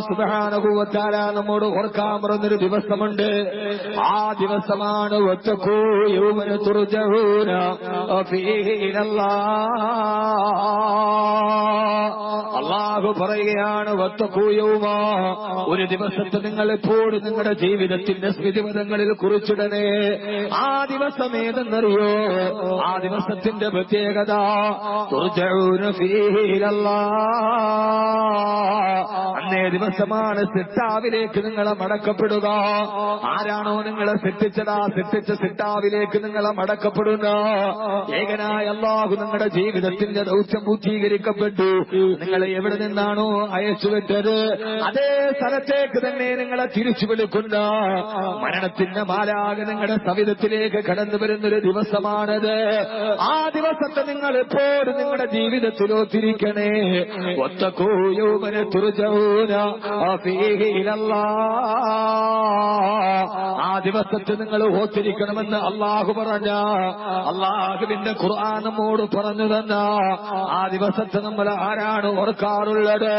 സുബാനുഭവത്താല നമ്മോട് ഓർക്കാൻ പറഞ്ഞൊരു ദിവസമുണ്ട്. ആ ദിവസമാണ് ഒറ്റക്കൂ ഇലല്ലാ. അള്ളാഹു പറയുകയാണ് ഒറ്റക്കൂ യൗമ ഒരു ദിവസത്തെ നിങ്ങൾ എപ്പോഴും നിങ്ങളുടെ ജീവിതത്തിന്റെ സ്മൃതിപഥങ്ങളിൽ കുറിച്ചിടണേ. ആ ദിവസം ഏതെന്നറിയോ? ആ ദിവസത്തിന്റെ പ്രത്യേകത തുർജഊന ഫീഹി ഇലല്ലാ. അന്നേ ദിവസമാണ് സിട്ടാവിലേക്ക് നിങ്ങളെ മടക്കപ്പെടുക. ആരാണോ നിങ്ങളെ സിട്ടിച്ചതാ സിട്ടിച്ച സിട്ടാവിലേക്ക് നിങ്ങളെ മടക്കപ്പെടുന്ന. ഏകനായ അള്ളാഹു നിങ്ങളുടെ ജീവിതത്തിന്റെ ദൗത്യം പൂർത്തീകരിക്കപ്പെട്ടു. നിങ്ങൾ എവിടെ നിന്നാണോ അയച്ചു വിട്ടത്? അതേ സ്ഥലത്തേക്ക് തന്നെ നിങ്ങളെ തിരിച്ചു വിളിക്കുന്ന. മരണത്തിന്റെ മാലാകെ നിങ്ങളുടെ സവിധത്തിലേക്ക് കടന്നു വരുന്നൊരു ദിവസമാണത്. ആ ദിവസത്തെ നിങ്ങൾ എപ്പോഴും നിങ്ങളുടെ ജീവിതത്തിലോ തിരിക്കണേ ഒത്തക്കോയോമനെ തുറച്ചൂന ആ ദിവസത്തെ നിങ്ങൾ ഓത്തിരിക്കണമെന്ന് അള്ളാഹു പറഞ്ഞ. അള്ളാഹുവിന്റെ ഖുർആൻ നമ്മോട് പറഞ്ഞു തന്ന. ആ ദിവസത്തെ നമ്മൾ ആരാണ് ഓർക്കാറുള്ളത്?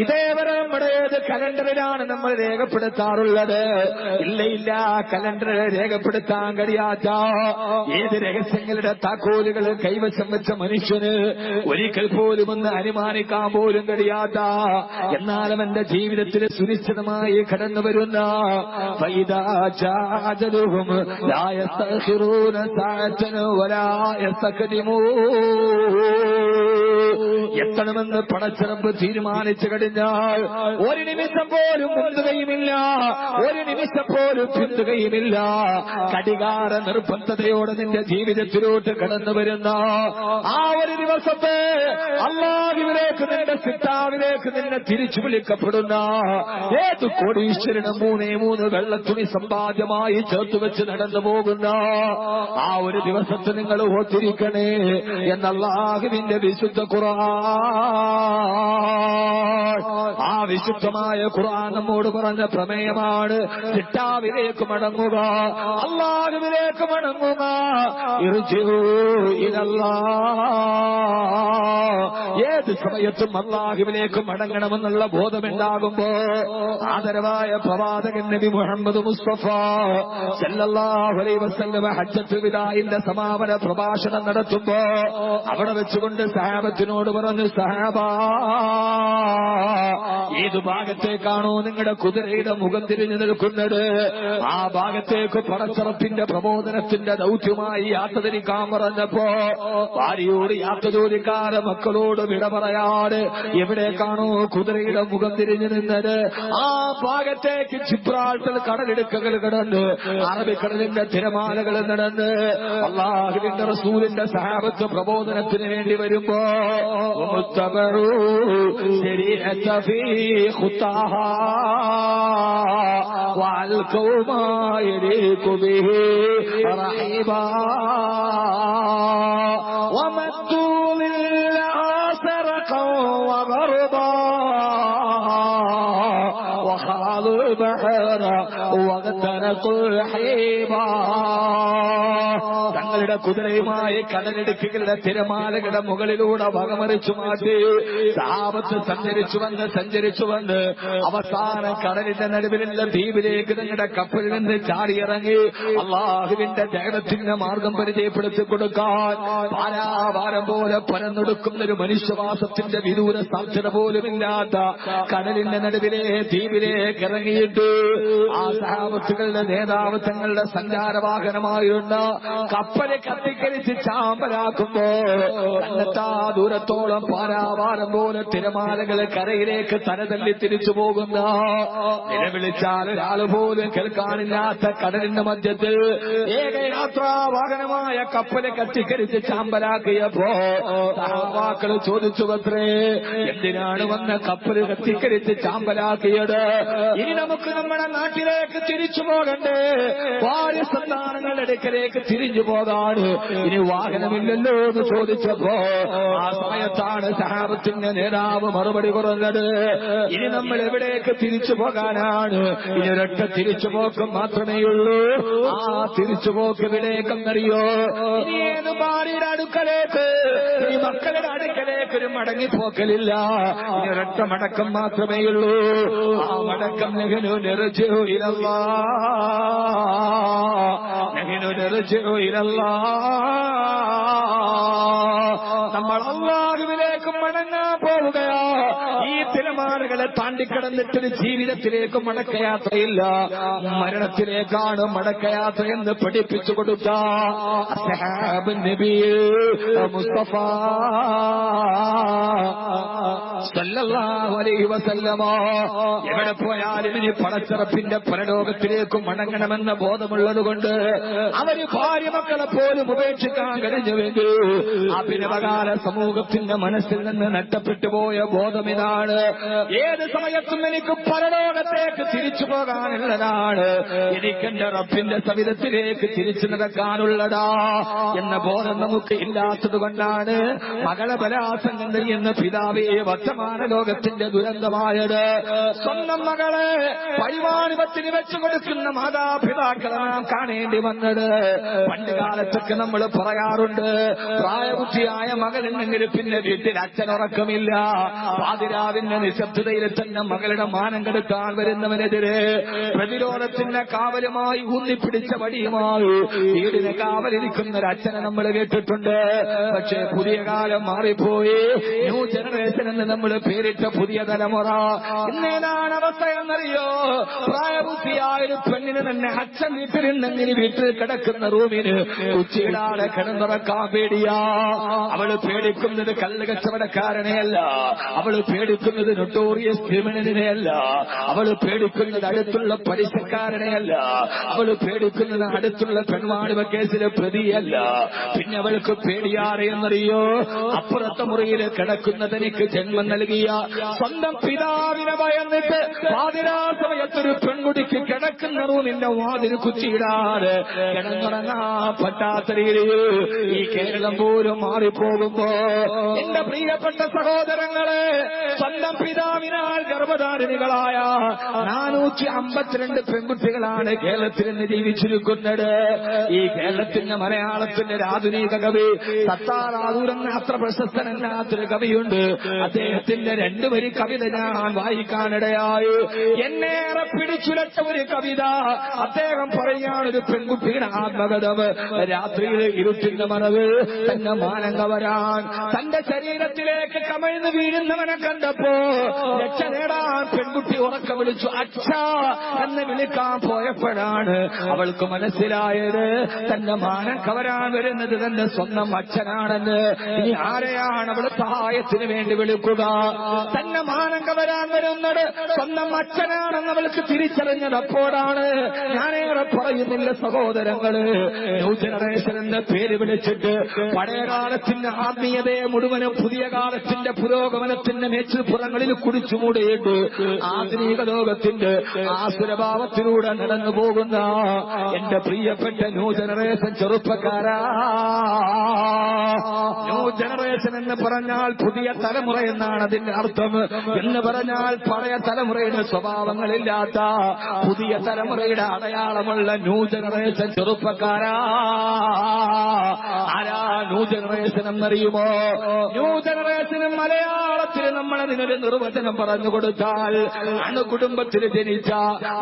ഇതേവരെ നമ്മുടെ ഏത് കലണ്ടറിലാണ് നമ്മൾ രേഖപ്പെടുത്താറുള്ളത്? ഇല്ല ഇല്ല കലണ്ടർ രേഖപ്പെടുത്താൻ കഴിയാത്ത ഏത് രഹസ്യങ്ങളുടെ താക്കോലുകൾ കൈവശം വെച്ച മനുഷ്യന് ഒരിക്കൽ പോലും ഒന്ന് അനുമാനിക്കാൻ പോലും കഴിയാത്ത. എന്നാൽ അവന്റെ ജീവിതത്തിൽ സുനിശ്ചിതമായി കടന്നു വരുന്ന എത്തണമെന്ന് പടച്ചിറമ്പ് തീരുമാനിച്ചു കഴിഞ്ഞാൽ ഒരു നിമിഷം പോലും മുന്തുകയുമില്ല ഒരു നിമിഷം പോലും പിന്തുകയുമില്ല കടികാര നിർബന്ധതയോടെ നിന്റെ ജീവിതത്തിലോട്ട് കടന്നു വരുന്ന ആ ഒരു ദിവസത്തെ അള്ളാഹുവിലേക്ക് നിന്റെ സിത്താവിലേക്ക് നിന്നെ തിരിച്ചു വിളിക്കപ്പെടുന്ന ഏത് കോടീശ്വരനും മൂന്നേ മൂന്ന് വെള്ളത്തുണി സമ്പാദ്യമായി ചേർത്ത് വെച്ച് നടന്നു പോകുന്ന ആ ഒരു ദിവസത്തെ നിങ്ങൾ ഓർത്തിരിക്കണേ എന്നല്ലാഹുവിന്റെ വിശുദ്ധ ഖുർആൻ ആ വിശുദ്ധമായ ഖുർആൻ നമ്മോട് പറഞ്ഞ പ്രമേയമാണ്. ചിട്ടാവിലേക്ക് മടങ്ങുക. അള്ളാഹുവിലേക്ക് മടങ്ങുക. ഏത് സമയത്തും അള്ളാഹുവിലേക്ക് മടങ്ങണമെന്നുള്ള ബോധമുണ്ടാകുമ്പോ ആദരവായ പ്രവാചകൻ നബി മുഹമ്മദ് മുസ്തഫ വിദാഇന്റെ സമാപന പ്രഭാഷണം നടത്തുമ്പോ അവിടെ വെച്ചുകൊണ്ട് സഹാബത്തിനോട് പറഞ്ഞു സഹാബ ഏത് ഭാഗത്തേക്കാണോ നിങ്ങളുടെ കുതിരയുടെ മുഖം തിരിഞ്ഞു നിൽക്കുന്നത്? ആ ഭാഗത്തേക്ക് പടച്ചറപ്പിന്റെ പ്രബോധനത്തിന്റെ ദൗത്യമായി യാത്ര തിരിക്കാൻ പറഞ്ഞപ്പോ ഭാര്യയോട് യാത്ര ചോദിക്കാതെ മക്കളോട് വിട പറയാതെ എവിടേക്കാണോ കുതിരയുടെ മുഖം തിരിഞ്ഞു നിന്നത്? ആ ഭാഗത്തേക്ക് ചിപ്രാട്ടൽ കടലെടുക്കകൾ കിടന്ന് അറബിക്കടലിന്റെ തിരമാലകൾ നടന്ന് അള്ളാഹുവിന്റെ റസൂലിന്റെ സഹാബത്ത് പ്രബോധനത്തിന് വേണ്ടി വരുമ്പോ واتبعوا شريعة في خطاها وألقوا ما يليق به رحيبا ومدوا لله سرقا وغربا وخاضوا البحر واغترقوا حيبا തങ്ങളുടെ കുതിരയുമായി കടലെടുക്കുകളുടെ തിരമാലകളുടെ മുകളിലൂടെ വകമറിച്ചു മാറ്റി. സാപത്ത് സഞ്ചരിച്ചു വന്ന് സഞ്ചരിച്ചു വന്ന് അവസാനം കടലിന്റെ നടുവിലുള്ള ദ്വീപിലേക്ക് നിങ്ങളുടെ കപ്പലിൽ നിന്ന് ചാടിയിറങ്ങി അള്ളാഹുവിന്റെ ദേഹത്തിന്റെ മാർഗം പരിചയപ്പെടുത്തി കൊടുക്കാൻ പാരാവാരം പോലെ പരന്നൊടുക്കുന്ന ഒരു മനുഷ്യവാസത്തിന്റെ വിദൂര സാധ്യത പോലുമില്ലാത്ത കടലിന്റെ നടുവിലെ ദ്വീപിലേക്ക് ഇറങ്ങിയിട്ട് ആ സഹാബത്തുകളുടെ നേതാവ് തങ്ങളുടെ സഞ്ചാരവാഹനമായിരുന്ന കപ്പൽ കത്തിക്കരിച്ച് ചാമ്പലാക്കുമ്പോ കണ്ടെത്താ ദൂരത്തോളം പാരാവാരം പോലെ തിരമാലകൾ കരയിലേക്ക് തലതല്ലി തിരിച്ചു പോകുന്ന നിലവിളിച്ചാൽ ഒരാൾ പോലും കേൾക്കാനില്ലാത്ത കടലിന്റെ മധ്യത്തിൽ ഏക യാത്രാ വാഹനമായ കപ്പൽ കത്തിക്കരിച്ച് ചാമ്പലാക്കിയപ്പോ സഹാവാക്കൾ ചോദിച്ചു അത്രേ എന്തിനാണ് വന്ന കപ്പൽ കത്തിക്കരിച്ച് ചാമ്പലാക്കിയത്? ഇനി നമുക്ക് നമ്മുടെ നാട്ടിലേക്ക് തിരിച്ചു പോകണ്ടേ? ഭാര്യ സന്താനങ്ങളുടെ അടുക്കലേക്ക് തിരിഞ്ഞു പോകാണ് ഇനി വാഹനമില്ലല്ലോ എന്ന് ചോദിച്ചപ്പോ ആ സമയത്താണ് സഹാബത്തിന്റെ നേതാവ് മറുപടി പറഞ്ഞത്. ഇനി നമ്മൾ എവിടേക്ക് തിരിച്ചു പോകാനാണ്? ഇനി ഒരൊറ്റ തിരിച്ചു പോക്കം മാത്രമേ ഉള്ളൂ. ആ തിരിച്ചു പോക്ക് എവിടേക്കെന്നറിയോ ഭാര്യയുടെ അടുക്കലേക്ക്? ഇനി മക്കളുടെ അടുക്കലേക്ക് ഒരു മടങ്ങിപ്പോക്കലില്ല. ഇനി ഒരൊറ്റ മടക്കം മാത്രമേ ഉള്ളൂ. ആ മടക്കം നെഹനു നിറച്ചു ഇരല്ല നെഹനു നിറച്ചു ഇരല്ല നമ്മൾ അള്ളാഹുവിലേക്ക് മടങ്ങാൻ പോവുകയാ. ഈ തിരമാലകളെ താണ്ടിക്കടന്നിട്ടൊരു ജീവിതത്തിലേക്ക് മടക്കയാത്രയില്ല. മരണത്തിലേക്കാണ് മടക്കയാത്ര എന്ന് പഠിപ്പിച്ചു കൊടുത്ത മുസ്തഫ. വസല്ലമ. എവിടെ പോയാലും ഇനി പടച്ചറപ്പിന്റെ പരലോകത്തിലേക്കും മടങ്ങണമെന്ന ബോധമുള്ളത് കൊണ്ട് അവർ ഭാര്യ മക്കളെ പോലും ഉപേക്ഷിക്കാൻ കഴിഞ്ഞുവെങ്കിൽ അഭിനവകാല സമൂഹത്തിന്റെ മനസ്സിൽ നിന്ന് നഷ്ടപ്പെട്ടു പോയ ബോധം ഇതാണ് ഏത് സമയത്തും എനിക്ക് പരലോകത്തേക്ക് തിരിച്ചു പോകാനുള്ളതാണ്. എനിക്കെന്റെ റബ്ബിന്റെ സവിധത്തിലേക്ക് തിരിച്ചു നടക്കാനുള്ളതാ എന്ന ബോധം നമുക്ക് ഇല്ലാത്തത് കൊണ്ടാണ് മകളെ ബലാസംഗം ചെയ്യുന്ന പിതാവേ വർത്തമാന ലോകത്തിന്റെ ദുരന്തമായത്. സ്വന്തം മകളെ പരിമാണിപത്തിന് വെച്ചു കൊടുക്കുന്ന മാതാപിതാക്കളെ നാം കാണേണ്ടി വന്നത്. പണ്ട് കാലത്തൊക്കെ നമ്മൾ പറയാറുണ്ട് പ്രായബുദ്ധിയായ മകളുണ്ടെങ്കിൽ പിന്നെ വീട്ടിൽ അച്ഛനുറക്കമില്ല പാതിരാവിന്റെ നിശബ്ദതയിൽ തന്നെ മകളുടെ മാനം കെടുക്കാൻ വരുന്നവനെതിരെ പ്രതിരോധത്തിന്റെ കാവലുമായി ഊന്നിപ്പിടിച്ച വടിയുമായി വീടിനെ കാവലിരിക്കുന്ന ഒരു അച്ഛനെ നമ്മൾ കേട്ടിട്ടുണ്ട്. പക്ഷേ പുതിയ കാലം മാറിപ്പോയി. ന്യൂ ജനറേഷൻ എന്ന് നമ്മൾ പേരിട്ട പുതിയ തലമുറ. ഇന്നേതാണ് അവസ്ഥ എന്നറിയോ? പ്രായബുദ്ധിയായ ഒരു പെണ്ണിന് തന്നെ അച്ഛൻ വീട്ടിലുണ്ടെങ്കിൽ വീട്ടിൽ കിടക്കുന്ന റൂമിന് ഉച്ചയിടാതെ കിടന്നുറക്കാൻ പേടിയാ. അവൾ പേടിക്കുന്നത് കല്ല് കച്ചവടക്കാരനെയല്ല അവൾ പേടിക്കുന്നത് നൊട്ടോറിയസ് ക്രിമിനലിനെയല്ല അവൾ പേടിക്കുന്നത് അടുത്തുള്ള പലിശക്കാരനെയല്ല. അവൾ പേടിക്കുന്നത് അടുത്തുള്ള പെൺവാണിവ കേസിലെ പ്രതിയല്ല. പിന്നെ അവൾക്ക് പേടിയാറെന്നറിയോ അപ്പുറത്തെ മുറിയിൽ കിടക്കുന്നതെനിക്ക് ജന്മം നൽകിയ സ്വന്തം പിതാവിനെ ഭയന്നിട്ട് വാതിരാസമയത്തൊരു സമയത്തൊരു പെൺകുട്ടിക്ക് കിടക്കുന്ന റൂമിന്റെ വാതിര് കുച്ചിയിടാതെ കിടന്നുറങ്ങാ പറ്റാത്ത രീതിയിൽ ഈ കേരളം പോലും മാറിപ്പോകുമ്പോ എന്റെ പ്രിയപ്പെട്ട സഹോദരങ്ങളെ സ്വന്തം പിതാവിനാൽ ഗർഭധാരിണികളായ നാനൂറ്റി അമ്പത്തിരണ്ട് പെൺകുട്ടികളാണ് കേരളത്തിൽ നിന്ന് ജീവിച്ചിരിക്കുന്നത്. ഈ കേരളത്തിന്റെ മലയാളത്തിന്റെ ഒരു ആധുനിക കവി സത്താറാദൂരെന്ന അത്ര പ്രശസ്തനല്ലാത്തൊരു കവിയുണ്ട്. അദ്ദേഹത്തിന്റെ രണ്ടു വരി കവിത ഞാൻ വായിക്കാനിടയായി എന്നേറെ പിടിച്ചുലച്ച ഒരു കവിത. അദ്ദേഹം പറയാണ് ഒരു പെൺകുട്ടിയുടെ രാത്രിയിൽ ഇരുട്ടിന്റെ മറവ് തന്നെ മാനങ്ക വരാൻ. തന്റെ ശരീരത്തിലേക്ക് കമഴ്ന്ന് വീഴുന്നവനെ കണ്ടപ്പോ രക്ഷ നേടാൻ പെൺകുട്ടി ഉറക്ക വിളിച്ചു അച്ഛ എന്ന് വിളിക്കാൻ പോയപ്പോഴാണ് അവൾക്ക് മനസ്സിലായത് തന്റെ മാനം കവരാൻ വരുന്നത് തന്റെ സ്വന്തം അച്ഛനാണെന്ന്. ഇനി ആരെയാണ് അവൾ സഹായത്തിന് വേണ്ടി വിളിക്കുക? തന്നെ മാനം കവരാൻ വരുന്നത് സ്വന്തം അച്ഛനാണെന്ന് അവൾക്ക് തിരിച്ചറിഞ്ഞത് അപ്പോഴാണ്. ഞാനേറെ പറയുന്നില്ല സഹോദരങ്ങൾ. ന്യൂ ജനറേഷൻ എന്ന പേര് വിളിച്ചിട്ട് പഴയ കാലത്തിന്റെ ആത്മീയതയെ മുഴുവനും പുതിയ കാലത്തിന്റെ പുരോഗമനത്തിന്റെ മേച്ചുപുറങ്ങളിൽ കുടിച്ചു മൂടിയിട്ട് ആധുനിക ലോകത്തിന്റെ ആസുരഭാവത്തിലൂടെ നടന്നു പോകുന്ന എന്റെ പ്രിയപ്പെട്ട ന്യൂ ജനറേഷൻ ചെറുപ്പക്കാരാ. ജനറേഷൻ എന്ന് പറഞ്ഞാൽ പുതിയ തലമുറ എന്നാണ് അതിന്റെ അർത്ഥം. എന്ന് പറഞ്ഞാൽ പഴയ തലമുറയുടെ സ്വഭാവങ്ങളില്ലാത്ത പുതിയ തലമുറയുടെ അടയാളമുള്ള ന്യൂ ജനറേഷൻ ചെറുപ്പക്കാരാ. ആരാ ന്യൂ ജനറേഷൻ എന്നറിയുമോ? ന്യൂ ജനറേഷനും മലയാളത്തിൽ നമ്മൾ അതിനൊരു നിർവചനം പറഞ്ഞു കൊടുത്താൽ അണുകുടുംബത്തിൽ ജനിച്ച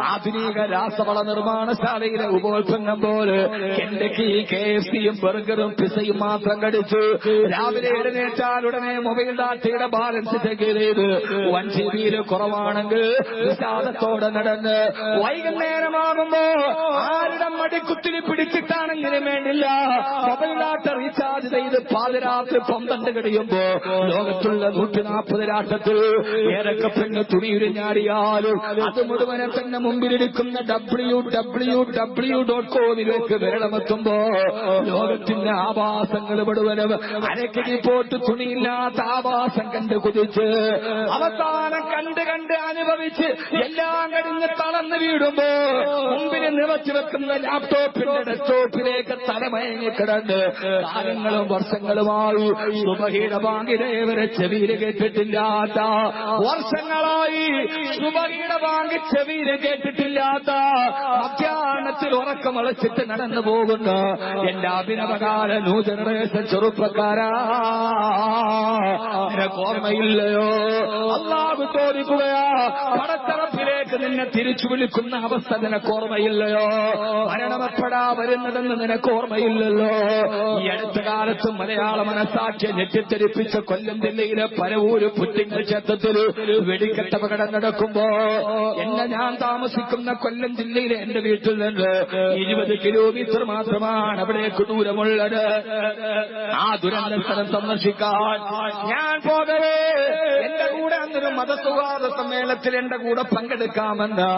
ആധുനിക രാസവള നിർമ്മാണശാലയിലെ ഉപോത്സംഗം പോലെ കെൻഡക്കി കെ എഫ് സിയും ബർഗറും പിസയും മാത്രം കടിച്ചു രാവിലെ എഴുന്നേറ്റാൽ ഉടനെ മൊബൈൽ ഡാറ്റയുടെ ബാലൻസ് ചെക്ക് ചെയ്ത് വൺ ജി ബിയിൽ കുറവാണെങ്കിൽ വിഷാദത്തോടെ നടന്ന് വൈകുന്നേരമാകുമ്പോ ആരുടെ മടിക്കുത്തിരി പിടിച്ചിട്ടാണെങ്കിലും വേണ്ടില്ല മൊബൈൽ ഡാറ്റ റീചാർജ് ചെയ്ത് പാതിരാത്രി പന്ത്രണ്ട് കഴിയുമ്പോ ലോകത്തുള്ള നൂറ്റി നാൽപ്പത് രാട്ടത്തിൽ ഏതൊക്കെ പെണ്ണ് തുണിയുരിഞ്ഞാടിയാലും അത് മുഴുവനെ പെണ്ണ് മുമ്പിലിരിക്കുന്ന ഡബ്ല്യു ഡബ്ല്യു ഡബ്ല്യു ഡോട്ട് കോമിലേക്ക് വിരളമെത്തുമ്പോ ലോകത്തിന്റെ ആവാസങ്ങൾ മുഴുവനും അരക്കിനി പോട്ട് തുണിയില്ലാത്ത ആവാസം കണ്ട് കുതിച്ച് അവസാനം കണ്ട് കണ്ട് അനുഭവിച്ച് എല്ലാം കഴിഞ്ഞ് തളർന്നു വീടുമ്പോ മുമ്പിൽ നിറച്ചു വെക്കുന്ന ലാപ്ടോപ്പിന്റെ ഡെസ്ക്ടോപ്പിലേക്ക് തലമയങ്ങി കിടന്ന് കാലങ്ങളും വർഷങ്ങളുമായി ബാങ്കിനെ ചെവിയിൽ ചെവിയിൽ കേട്ടിട്ടില്ലാത്ത വർഷങ്ങളായി സുബഹിയുടെ ബാങ്ക് ചെവിയിൽ കേട്ടിട്ടില്ലാത്ത മധ്യാഹ്നത്തിൽ ഉറക്കമളച്ചിട്ട് നടന്നു പോകുന്ന എന്റെ അഭിനവകാല ന്യൂ ജനറേഷൻ ചെറുപ്പക്കാരാ. ഓർമ്മയില്ലയോ? അള്ളാഹ് ചോദിക്കുകയാ നിന്നെ തിരിച്ചു വിളിക്കുന്ന അവസ്ഥ നിനക്ക് ഓർമ്മയില്ലയോ? മരണമെപ്പെടാ വരുന്നതെന്ന് നിനക്ക് ഓർമ്മയില്ലല്ലോ? ഈ അടുത്ത കാലത്ത് മലയാള മനസ്സാക്ഷിയെ ഞെട്ടിത്തെരിപ്പിച്ച കൊല്ലം ജില്ലയിലെ പരവൂര് പുറ്റിങ്ങൽ ക്ഷേത്രത്തിൽ വെടിക്കെട്ട് അപകടം നടക്കുമ്പോ എന്നെ ഞാൻ താമസിക്കുന്ന കൊല്ലം ജില്ലയിലെ എന്റെ വീട്ടിൽ നിന്ന് ഇരുപത് കിലോമീറ്റർ മാത്രമാണ് അവിടേക്ക് ദൂരമുള്ളത് ആ ദുരന്ത സ്ഥലം സന്ദർശിക്കാൻ ഞാൻ പോകവേ. എന്റെ കൂടെ അന്നൊരു മതസൗഹാർദ്ദ സമ്മേളനത്തിൽ എന്റെ കൂടെ പങ്കെടുക്കാമെന്ന്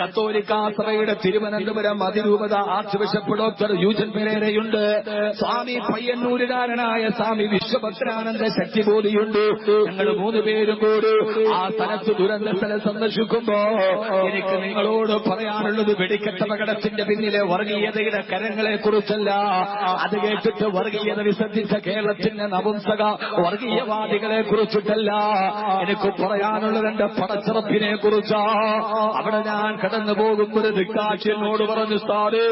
കത്തോലിക്ക സഭയുടെ തിരുവനന്തപുരം അതിരൂപത ആർച്ച് ബിഷപ്പ് ഡോക്ടർ യൂജൻ പെരേരയുണ്ട് സ്വാമി പയ്യന്നൂരുകാരനായ സ്വാമി വിശ്വഭദ്രാനന്ദ ശക്തിബോധിയുണ്ട്. ഞങ്ങൾ മൂന്ന് പേരും കൂടി ആ സ്ഥലത്ത് ദുരന്ത സ്ഥലം സന്ദർശിക്കുമ്പോ എനിക്ക് നിങ്ങളോട് പറയാനുള്ളത് വെടിക്കെട്ട പ്രകടത്തിന്റെ പിന്നിലെ വർഗീയതയുടെ കരങ്ങളെ കുറിച്ചല്ല. അത് കേട്ടിട്ട് വർഗീയത വിസർജിച്ച കേരളത്തിന്റെ നപുംസക വർഗീയവാദികളെ കുറിച്ചിട്ടല്ല. എനിക്ക് പറയാനുള്ളത് എന്റെ പടച്ചിറപ്പിനെ കുറിച്ചാ. അവിടെ ഞാൻ കടന്നു പോകുമ്പോൾ ദിക്കാക്ഷിനോട് പറഞ്ഞു സാറ്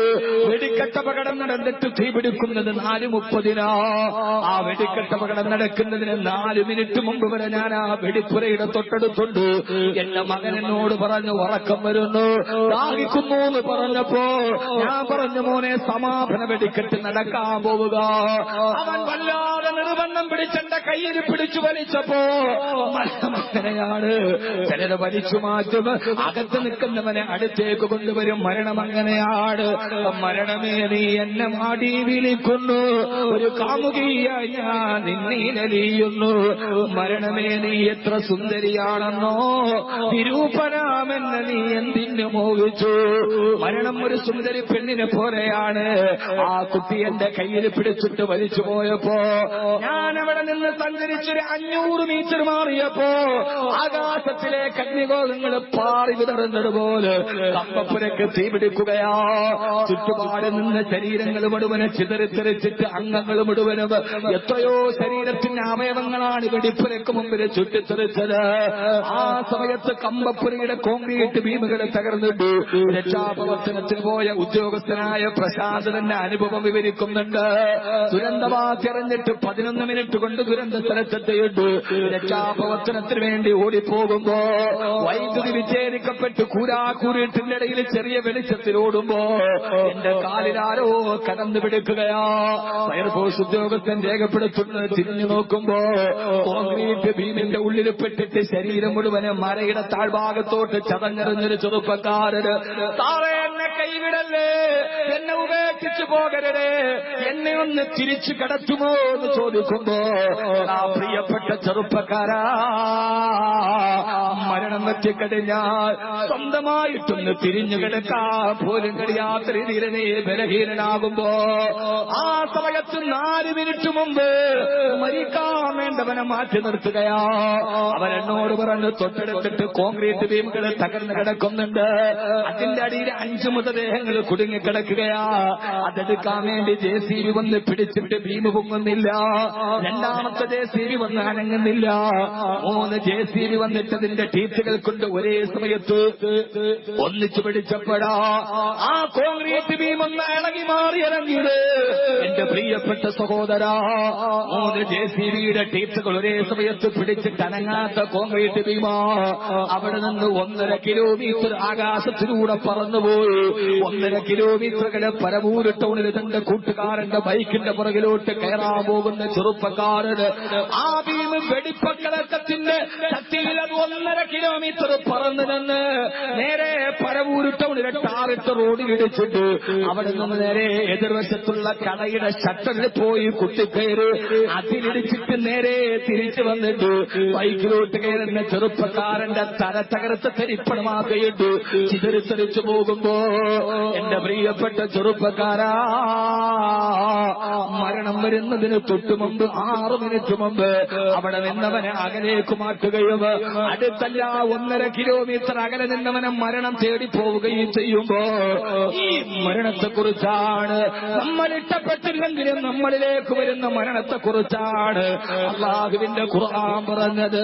വെടിക്കെട്ടപകടം നടന്നിട്ട് തീപിടിക്കുന്നത് നാല് മുപ്പതിനാ. ആ വെടിക്കെട്ടപകടം നടക്കുന്നതിന് നാല് മിനിറ്റ് മുമ്പ് വരെ ഞാൻ ആ വെടിപ്പുരയുടെ തൊട്ടടുത്തുണ്ട്. എന്റെ മകൻ എന്നോട് പറഞ്ഞു ഉറക്കം വരുന്നു. ദാഹിക്കുന്നു എന്ന് പറഞ്ഞപ്പോ ഞാൻ പറഞ്ഞു മോനെ സമാപന വെടിക്കെട്ട് നടക്കാൻ പോവുക. അവൻ വല്ലാതെ നിർബന്ധം പിടിച്ചെന്റെ കയ്യിൽ പിടിച്ചു വലിച്ചപ്പോ മരണമങ്ങനെയാണ്. ചിലര് വലിച്ചു മാറ്റും. അകത്ത് നിൽക്കുന്നവനെ അടുത്തേക്ക് കൊണ്ടുവരും. മരണം അങ്ങനെയാണ് മരണമേ നീ എന്നെ മാടി വിളിക്കുന്നു. ഒരു കാമുകിയായി ഞാൻ നിന്നീനലിയുന്നു മരണമേ നീ എത്ര സുന്ദരിയാണെന്നോ. നിരൂപനാമെന്ന് നീ എന്തിനു മോഹിച്ചു? മരണം ഒരു സുന്ദരി പെണ്ണിനെ പോലെയാണ്. ആ കുട്ടി എന്റെ കയ്യിൽ പിടിച്ചിട്ട് വലിച്ചു പോയപ്പോ ഞാൻ അവിടെ നിന്ന് സഞ്ചരിച്ചൊരു അഞ്ഞൂറ് മീറ്റർ മാറിയപ്പോ ആകാശത്തിലെ കന്യകോളങ്ങൾ പാറി വിതറുന്നത് പോലെ കമ്പപ്പുരക്ക് തീപിടിക്കുകയാ ചുറ്റുപാട് നിന്ന് ശരീരങ്ങൾ മുഴുവനെ ചിതറിത്തെറിച്ചിട്ട് അംഗങ്ങൾ മുഴുവനും എത്രയോ ശരീരത്തിന്റെ അവയവങ്ങളാണ് വെടിപ്പുരക്ക് മുമ്പിൽ ചുറ്റിത്തെറിച്ചത്. ആ സമയത്ത് കമ്പപ്പുരയുടെ കോൺക്രീറ്റ് ഭീമുകൾ തകർന്നിട്ട് രക്ഷാപ്രവർത്തനത്തിൽ പോയ ഉദ്യോഗസ്ഥനായ പ്രശാന്തന്റെ അനുഭവം വിവരിക്കുന്നുണ്ട്. ദുരന്തവാദ്യറിഞ്ഞിട്ട് പതിനൊന്ന് മിനിറ്റ് കൊണ്ട് ദുരന്ത സ്ഥലത്തെത്തിയിട്ട് രക്ഷാപ്രവർത്തനത്തിന് വേണ്ടി ഓടിപ്പോകുമ്പോ വൈദ്യുതി വിച്ഛേദിക്കപ്പെട്ട് കൂരാക്കൂരിട്ടിന്റെ ഇടയിൽ ചെറിയ വെളിച്ചത്തിൽ ഓടുമ്പോ എന്റെ കാലിലാരോ കടന്നു പിടിക്കുകയാ. ഫയർഫോഴ്സ് ഉദ്യോഗസ്ഥൻ രേഖപ്പെടുത്തുന്നത് തിരിഞ്ഞു നോക്കുമ്പോ കോൺക്രീറ്റ് ഭീമിന്റെ ഉള്ളിൽ പെട്ടിട്ട് ശരീരം മുഴുവൻ മരയുടെ താഴ്ഭാഗത്തോട്ട് ചതഞ്ഞെറിഞ്ഞൊരു ചെറുപ്പക്കാരന് താഴെ എന്നെ കൈവിടല്ലേ? എന്നെ ഉപേക്ഷിച്ചു പോകരുതേ. എന്നെ ഒന്ന് തിരിച്ചു കടത്തുമോ? എന്ന് ചോദിക്കുമ്പോ ആ പ്രിയപ്പെട്ട ചെറുപ്പക്കാരാ മരണം വെച്ചിക്കഴിഞ്ഞാൽ സ്വന്തമായിട്ടൊന്ന് തിരിഞ്ഞു കിടക്കാ. പോലും കഴിയാത്ത രീതിയിൽ ബലഹീനനാകുമ്പോ ആ സമയത്ത് നാല് മിനിറ്റ് മുമ്പ് മരിക്കാൻ വേണ്ടവനെ മാറ്റി നിർത്തുകയാ. അവൻ എന്നോട് പറഞ്ഞു തൊട്ടടുത്തിട്ട് കോൺക്രീറ്റ് ബീമുകൾ തകർന്നു കിടക്കുന്നുണ്ട്. അതിന്റെ അടിയിൽ അഞ്ചു മൃതദേഹങ്ങൾ കുടുങ്ങിക്കിടക്കുകയാ. അതെടുക്കാൻ വേണ്ടി ജെ സി ബി വന്ന് പിടിച്ചിട്ട് ഭീമ പൊങ്ങുന്നില്ല. രണ്ടാമത്തെ ജെ സി ബി വന്ന് അനങ്ങുന്നില്ല മൂന്ന് ജെ സി ബി വന്നിട്ട് അതിന്റെ ടീച്ചുകൾ കൊണ്ട് ഒരേ സമയത്ത് ഒന്നിച്ചു പിടിച്ചപ്പോഴാ ആ കോൺക്രീറ്റ് ബീം ഒന്ന് ഇളകി മാറി ഇറങ്ങിയത് എന്റെ പ്രിയപ്പെട്ട സഹോദര മൂന്ന് ജെ സി ബിയുടെ ടീച്ചുകൾ ഒരേ സമയത്ത് പിടിച്ചിട്ട് അനങ്ങാത്ത കോൺക്രീറ്റ് ബീമാ. അവിടെ നിന്ന് ഒന്നര കിലോമീറ്റർ ആകാശത്തിലൂടെ പറന്നുപോയി. ഒന്നര കിലോമീറ്ററുകളെ പരമൂര് ടൗണിൽ തന്റെ കൂട്ടുകാരന്റെ ബൈക്കിന്റെ പുറകിലോട്ട് കയറാൻ പോകുന്ന ചെറുപ്പക്കാരന് ആ ഭീമ് വെടിപ്പക്കളക്കത്തിന്റെ ശക്തിയിൽ അത് ഒന്നര കിലോമീറ്റർ പറന്നു നിന്ന് നേരെ പരവൂര് ടൗണിലെ ടാറിട്ട് റോഡിൽ ഇടിച്ചിട്ട് അവിടെ നിന്ന് നേരെ എതിർവശത്തുള്ള കടയുടെ ഷട്ടറിൽ പോയി കുത്തിക്കയറി അതിലിടിച്ചിട്ട് നേരെ തിരിച്ചു വന്നിട്ട് ബൈക്കിലോട്ട് കയറുന്ന ചെറുപ്പക്കാരന്റെ തല തകർത്ത് തെരിപ്പണമാക്കിയിട്ട് ചിതറിത്തെറിച്ചു പോകുമ്പോ എന്റെ പ്രിയപ്പെട്ട ചെറുപ്പക്കാരാ മരണം വരുന്നതിന് തൊട്ടു മുമ്പ് ആറ് മിനിറ്റ് മുമ്പ് അവിടെ നിന്നവനെ അകലേക്ക് മാറ്റുകയും അടുത്തല്ല ഒന്നര കിലോമീറ്റർ അകലെ നിന്നവനെ മരണം തേടി പോവുകയും ചെയ്യുമ്പോ ഈ മരണത്തെ കുറിച്ചാണ് നമ്മൾ ഇഷ്ടപ്പെട്ടില്ലെങ്കിലും നമ്മളിലേക്ക് വരുന്ന മരണത്തെ കുറിച്ചാണ് അള്ളാഹുവിന്റെ ഖുർആൻ പറഞ്ഞത്.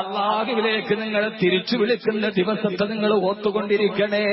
അള്ളാഹുവിലേക്ക് നിങ്ങൾ തിരിച്ചു വിളിക്കുന്ന ദിവസത്തെ നിങ്ങൾ ഓർത്തുകൊണ്ടിരിക്കണേ.